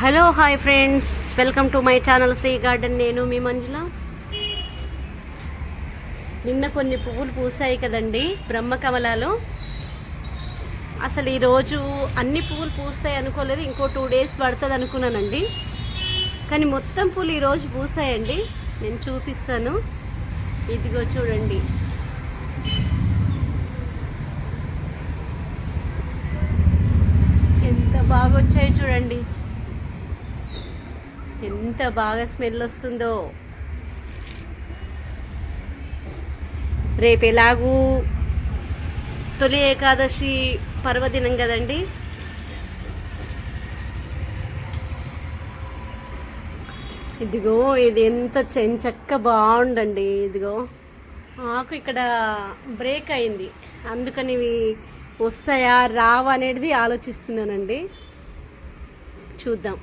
Hello hi friends. Welcome to my channel Shri garden. నేను మీ మంజుల. నిన్న కొన్ని పువ్వులు పూసాయి కదండి బ్రహ్మకమలాలు అసలు ఈరోజు అన్ని పువ్వులు పూస్తాయి అనుకోలేదు ఇంకో టూ డేస్ పడుతుంది అనుకున్నానండి. కానీ మొత్తం పూలు ఈరోజు పూసాయండి నేను చూపిస్తాను. ఇదిగో చూడండి. ఎంత బాగా వచ్చాయి చూడండి. ఎంత బాగా స్మెల్ వస్తుందో. రేపు ఎలాగూ తొలి ఏకాదశి పర్వదినం కదండి. ఇదిగో ఇది ఎంత చెంచక్క బాగుండండి ఇదిగో. నాకు ఇక్కడ బ్రేక్ అయింది. అందుకని ఇవి వస్తాయా రావా అనేది ఆలోచిస్తున్నానండి. చూద్దాం.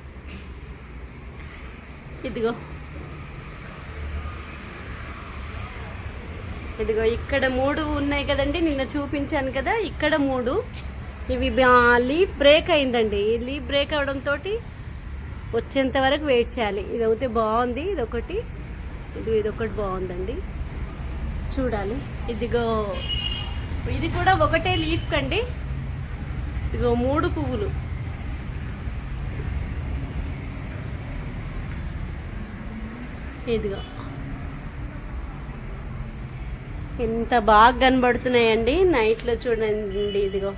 ఇదిగో. ఇదిగో ఇక్కడ మూడు ఉన్నాయి కదండి నిన్న చూపించాను కదా ఇక్కడ మూడు. ఇవి లీఫ్ బ్రేక్ అయిందండి. ఈ లీఫ్ బ్రేక్ అవడంతో వచ్చేంత వరకు వెయిట్ చేయాలి. ఇది అయితే బాగుంది ఇది ఒకటి ఇది ఇది ఒకటి బాగుందండి. చూడాలి. ఇదిగో ఇది కూడా ఒకటే లీఫ్ కండి. ఇదిగో మూడు పువ్వులు. ఇదిగో. ఎంత బాగా కనబడుతున్నాయండి. నైట్లో చూడండి ఇదిగో.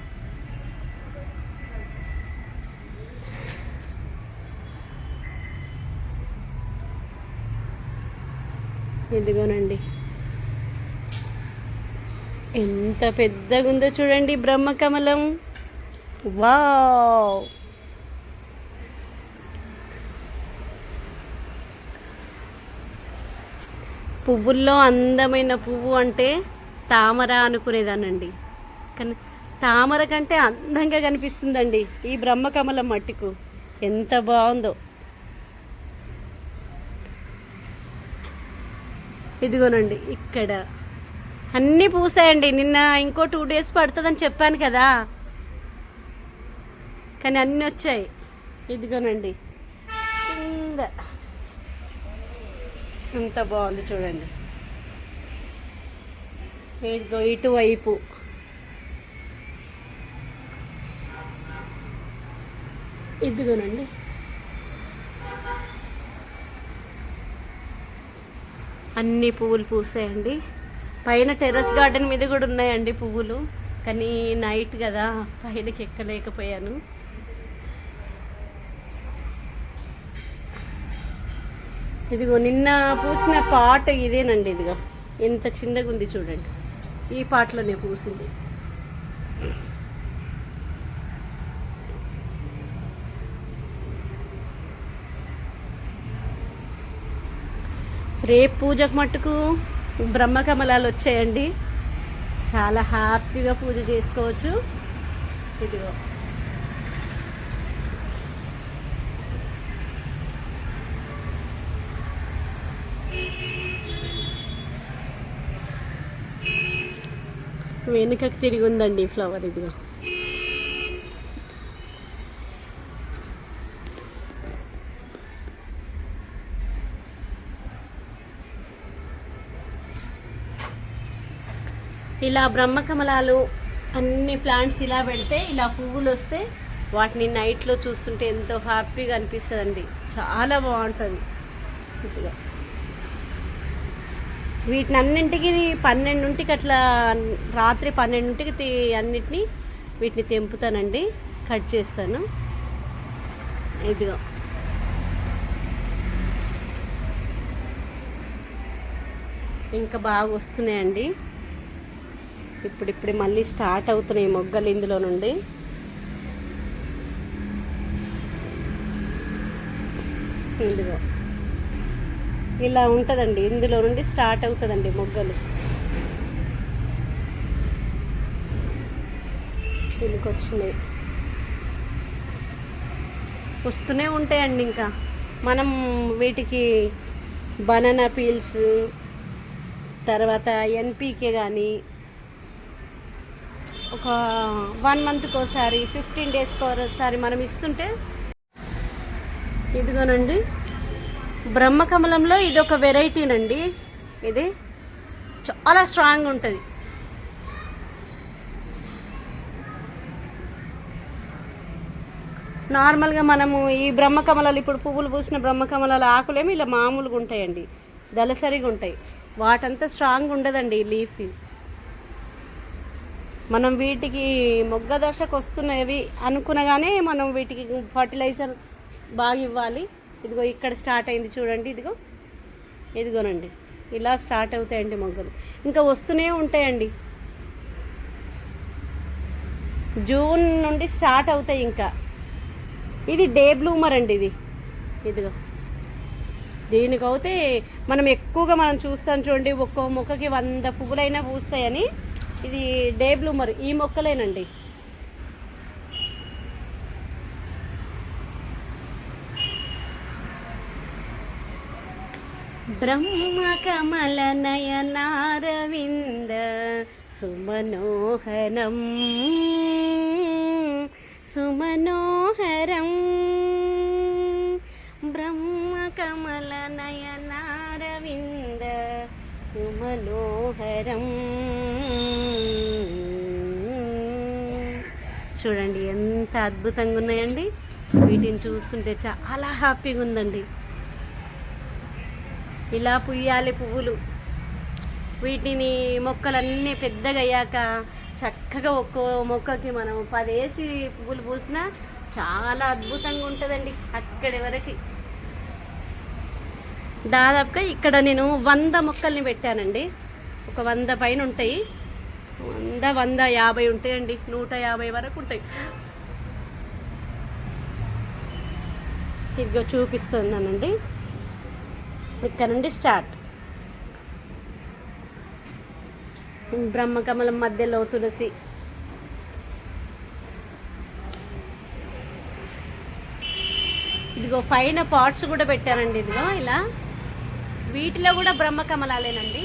ఇదిగోనండి. ఎంత పెద్దగా ఉందో చూడండి బ్రహ్మకమలం. వావ్. పువ్వుల్లో అందమైన పువ్వు అంటే తామర అనుకునేదానండి కానీ తామర కంటే అందంగా కనిపిస్తుందండి ఈ బ్రహ్మకమలం మట్టికు. ఎంత బాగుందో. ఇదిగోనండి ఇక్కడ. అన్నీ పూసాయండి. నిన్న ఇంకో టూ డేస్ పడుతుందని చెప్పాను కదా. కానీ అన్నీ వచ్చాయి. ఇదిగోనండి. కింద. ఎంత బాగుంది చూడండి. ఇదిగో ఇటువైపు. ఇదిగోనండి. అన్ని పువ్వులు పూసాయండి. పైన టెర్రస్ గార్డెన్ మీద కూడా ఉన్నాయండి పువ్వులు. కానీ నైట్ కదా పైనకి ఎక్కలేకపోయాను. ఇదిగో నిన్న పూసిన పాట ఇదేనండి ఇదిగో. ఎంత చిన్నగా ఉంది చూడండి. ఈ పాటలోనే పూసింది. రేపు పూజకు మట్టుకు బ్రహ్మకమలాలు వచ్చాయండి. చాలా హ్యాపీగా పూజ చేసుకోవచ్చు. ఇదిగో. వెనుకకు తిరిగి ఉందండి ఈ ఫ్లవర్ ఇదిగో. ఇలా బ్రహ్మకమలాలు అన్ని ప్లాంట్స్ ఇలా పెడితే ఇలా పువ్వులు వస్తే వాటిని నైట్లో చూస్తుంటే ఎంతో హ్యాపీగా అనిపిస్తుందండి. చాలా బాగుంటుంది. ఇదిగా. వీటిని అన్నింటికి పన్నెండుంటికి అట్లా రాత్రి పన్నెండుంటికి తీ- అన్నిటిని వీటిని తెంపుతానండి కట్ చేస్తాను. ఇదిగో. ఇంకా బాగా వస్తున్నాయండి. ఇప్పుడిప్పుడు మళ్ళీ స్టార్ట్ అవుతున్నాయి మొగ్గలు ఇందులో నుండి. ఇదిగో. ఇలా ఉంటుందండి. ఇందులో నుండి స్టార్ట్ అవుతుందండి మొగ్గలు. దీనికి వచ్చినాయి వస్తూనే ఉంటాయండి ఇంకా. మనం వీటికి బనానా పీల్స్ తర్వాత ఎన్పీకే కానీ ఒక వన్ మంత్కి ఒకసారి ఫిఫ్టీన్ డేస్కి ఒకసారి మనం ఇస్తుంటే ఇదిగోనండి బ్రహ్మకమలంలో ఇది ఒక వెరైటీనండి ఇది చాలా స్ట్రాంగ్ ఉంటుంది. నార్మల్గా మనము ఈ బ్రహ్మకమలాలు ఇప్పుడు పువ్వులు పూసిన బ్రహ్మకమలాల ఆకులేమి ఇలా మామూలుగా ఉంటాయండి. దళసరిగా ఉంటాయి. వాటంతా స్ట్రాంగ్ ఉండదండి ఈ లీఫ్. మనం వీటికి మొగ్గ దశకు వస్తున్నవి అనుకునగానే మనం వీటికి ఫర్టిలైజర్ బాగా ఇవ్వాలి. ఇదిగో ఇక్కడ స్టార్ట్ అయింది చూడండి ఇదిగో. ఇదిగోనండి. ఇలా స్టార్ట్ అవుతాయండి మొగ్గలు. ఇంకా వస్తూనే ఉంటాయండి. జూన్ నుండి స్టార్ట్ అవుతాయి ఇంకా. ఇది డే బ్లూమర్ అండి ఇది. ఇదిగో. దీనికైతే మనం ఎక్కువగా మనం చూస్తాం చూడండి ఒక్కో మొక్కకి వంద పువ్వులైనా పూస్తాయని. ఇది డే బ్లూమర్ ఈ మొక్కలేనండి. బ్రహ్మ కమల నయనారవింద సుమనోహరం సుమనోహరం. బ్రహ్మ కమల నయనారవింద సుమనోహరం. చూడండి ఎంత అద్భుతంగా ఉన్నాయండి. వీటిని చూస్తుంటే చాలా హ్యాపీగా ఉందండి. ఇలా పుయ్యాలి పువ్వులు. వీటిని మొక్కలన్నీ పెద్దగా అయ్యాక చక్కగా ఒక్కో మొక్కకి మనం పదేసి పువ్వులు పూసినా చాలా అద్భుతంగా ఉంటుందండి అక్కడి వరకు. దాదాపుగా ఇక్కడ నేను వంద మొక్కల్ని పెట్టానండి. ఒక వంద పైన ఉంటాయి. వంద వంద యాభై ఉంటాయండి. నూట యాభై వరకు ఉంటాయి. ఇదిగో చూపిస్తున్నానండి. ఇక్కడ నుండి స్టార్ట్. బ్రహ్మకమలం మధ్యలో తులసి. ఇదిగో పైన పాట్స్ కూడా పెట్టారండి ఇదిగో ఇలా. వీటిలో కూడా బ్రహ్మకమలాలేనండి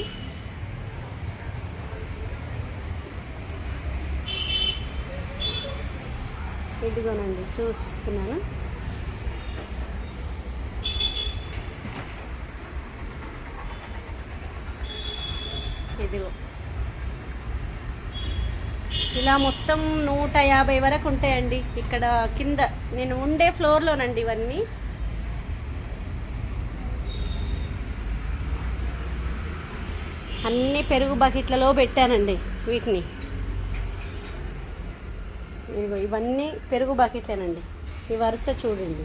ఇదిగోనండి చూపిస్తున్నాను. ఇదిగో. ఇలా మొత్తం నూట యాభై వరకు ఉంటాయండి. ఇక్కడ కింద నేను ఉండే ఫ్లోర్లోనండి ఇవన్నీ. అన్ని పెరుగు బకెట్లలో పెట్టానండి వీటిని. ఇదిగో ఇవన్నీ పెరుగు బకెట్లేనండి. ఈ వరుస చూడండి.